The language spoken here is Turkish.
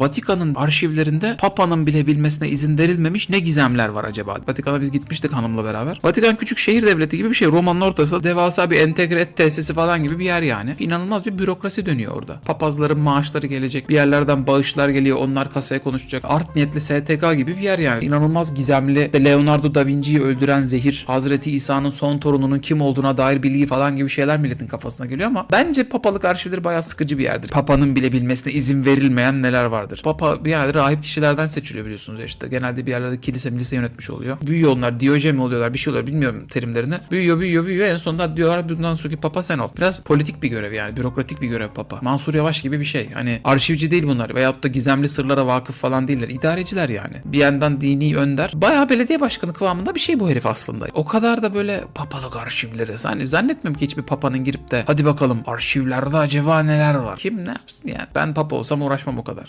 Vatikan'ın arşivlerinde Papa'nın bile bilmesine izin verilmemiş ne gizemler var acaba? Vatikan'a biz gitmiştik hanımla beraber. Vatikan küçük şehir devleti gibi bir şey. Roma'nın ortasında devasa bir entegre tesisi falan gibi bir yer yani. İnanılmaz bir bürokrasi dönüyor orada. Papazların maaşları gelecek. Bir yerlerden bağışlar geliyor. Onlar kasaya konuşacak. Art niyetli STK gibi bir yer yani. İnanılmaz gizemli. Leonardo da Vinci'yi öldüren zehir. Hazreti İsa'nın son torununun kim olduğuna dair bilgi falan gibi şeyler milletin kafasına geliyor ama bence papalık arşivleri bayağı sıkıcı bir yerdir. Papanın bile bilmesine izin verilmeyen neler vardır. Papa yerlerde rahip kişilerden seçiliyor biliyorsunuz ya işte. Genelde bir yerlerde kilise milise yönetmiş oluyor. Büyüyor onlar. Diyojen mi oluyorlar bir şey oluyor bilmiyorum terimlerini. Büyüyor büyüyor büyüyor. En sonunda diyorlar bundan sonraki papa sen ol. Biraz politik bir görev yani. Bürokratik bir görev papa. Mansur Yavaş gibi bir şey. Hani arşivci değil bunlar. Veyahut da gizemli sırlara vakıf falan değiller. İdareciler yani. Bir yandan dini önder. Bayağı belediye başkanı kıvamında bir şey bu herif aslında. O kadar da böyle papalık arşivleri. Hani zannetmiyorum ki hiçbir papanın girip de hadi bakalım arşivlerde acaba neler var. Kim ne yapsın yani. Ben papa olsam uğraşmam o kadar.